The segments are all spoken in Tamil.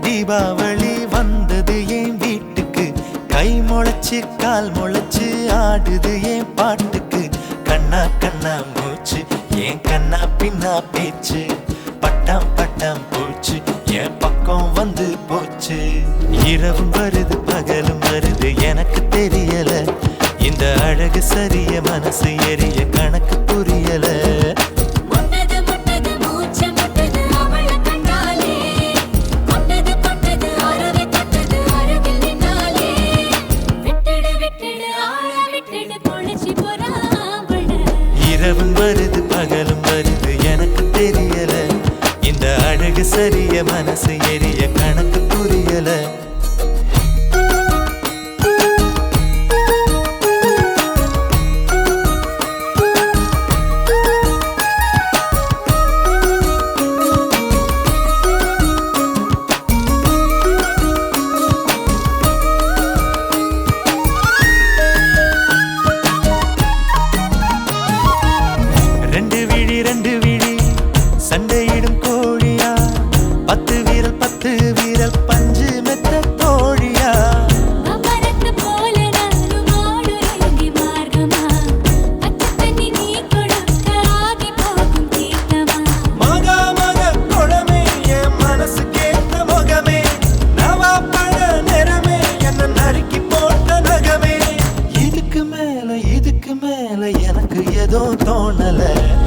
தீபாவளி வந்தது என் வீட்டுக்கு? கை முளைச்சு கால் முளைச்சு ஆடுது என் பாட்டுக்கு? கண்ணா கண்ணா மூச்சு என் கண்ணா பின்னா பேச்சு? பட்டாம் பட்டாம் போச்சு என் பக்கம் வந்து போச்சு. இரவும் வருது பகலும் வருது எனக்கு தெரியல. இந்த அழகு சரிய மனசு எரிய கணக்கு புரியலை. மனசு எரி போட்ட நகமே. இதுக்கு மேல இதுக்கு மேல எனக்கு ஏதோ தோணல.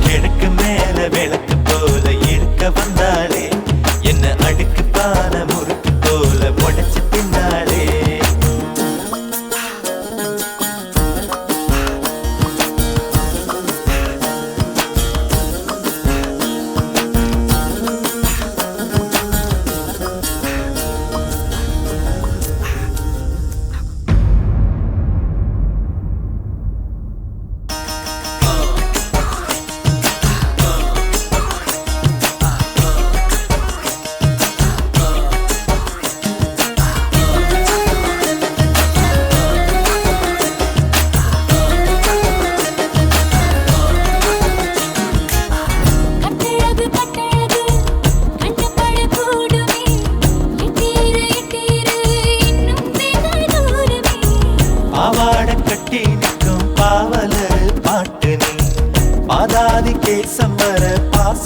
கிழக்கு மேல விளக்கு போல இருக்க வந்தாளே. என்ன அடுக்கு பான முறுக்கு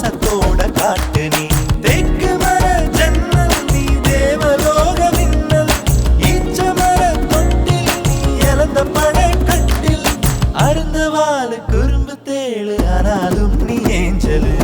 பாசத்தோட காட்டு நீ. தெற்கு மர ஜன்னல் நீ தேவலோக மின்னல். ஈச்ச மர தொட்டில் நீ இழந்த பட கட்டில் அருந்த வாழ குறும்பு தேழு ஆனாலும் நீ ஏஞ்சலு.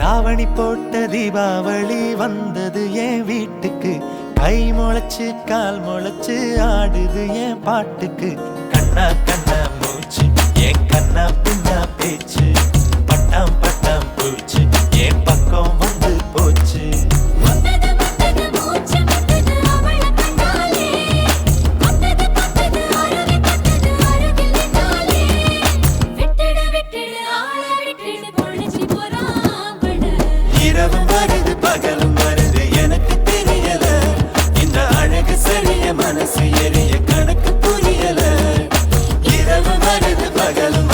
தாவணி போட்ட தீபாவளி வந்தது என் வீட்டுக்கு. கை முளைச்சு கால் முளைச்சு ஆடுது என் பாட்டுக்கு. கண்ணா கண்ணா மூச்சு. என் கண்ணா பின்னா பேச்சு. பட்டாம் பட்டாம் பூச்சு. என் பக்கம் வந்து போச்சு. முட்டது முட்டது மூச்சு மனசு எரிய கணக்கு புரியல. இரவு வருது பகலும்